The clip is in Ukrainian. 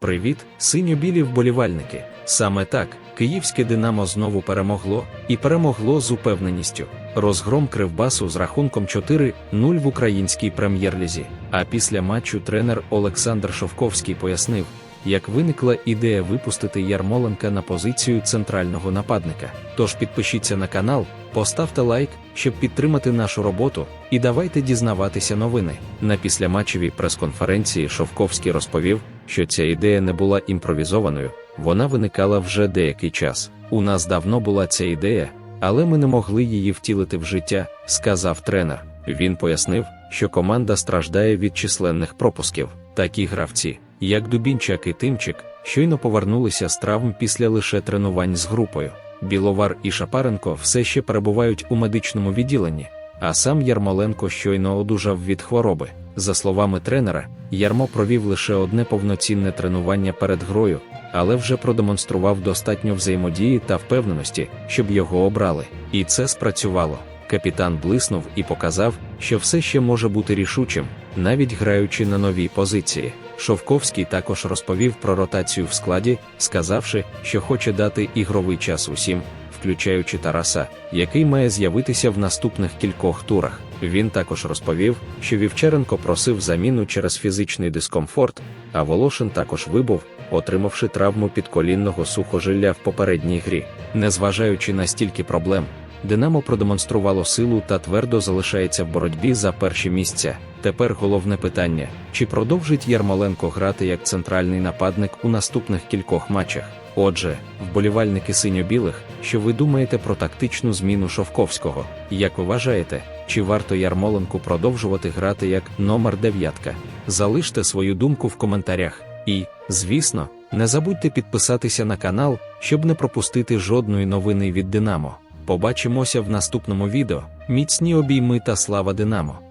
Привіт, синьо-білі вболівальники. Саме так, київське Динамо знову перемогло, і перемогло з упевненістю. Розгром Кривбасу з рахунком 4-0 в українській прем'єр-лізі. А після матчу тренер Олександр Шовковський пояснив, як виникла ідея випустити Ярмоленка на позицію центрального нападника. Тож підпишіться на канал, поставте лайк, щоб підтримати нашу роботу, і давайте дізнаватися новини. На післяматчевій прес-конференції Шовковський розповів, що ця ідея не була імпровізованою, вона виникала вже деякий час. У нас давно була ця ідея, але ми не могли її втілити в життя, сказав тренер. Він пояснив, що команда страждає від численних пропусків. Такі гравці, як Дубінчак і Тимчик, щойно повернулися з травм після лише тренувань з групою. Біловар і Шапаренко все ще перебувають у медичному відділенні, а сам Ярмоленко щойно одужав від хвороби. За словами тренера, Ярмо провів лише одне повноцінне тренування перед грою, але вже продемонстрував достатньо взаємодії та впевненості, щоб його обрали. І це спрацювало. Капітан блиснув і показав, що все ще може бути рішучим, навіть граючи на новій позиції. Шовковський також розповів про ротацію в складі, сказавши, що хоче дати ігровий час усім, включаючи Тараса, який має з'явитися в наступних кількох турах. Він також розповів, що Вівчаренко просив заміну через фізичний дискомфорт, а Волошин також вибув, отримавши травму підколінного сухожилля в попередній грі. Незважаючи на стільки проблем, Динамо продемонструвало силу та твердо залишається в боротьбі за перші місця. Тепер головне питання: чи продовжить Ярмоленко грати як центральний нападник у наступних кількох матчах? Отже, вболівальники синьо-білих, що ви думаєте про тактичну зміну Шовковського? Як ви вважаєте, чи варто Ярмоленку продовжувати грати як номер дев'ятка? Залиште свою думку в коментарях. І, звісно, не забудьте підписатися на канал, щоб не пропустити жодної новини від Динамо. Побачимося в наступному відео. Міцні обійми та слава Динамо!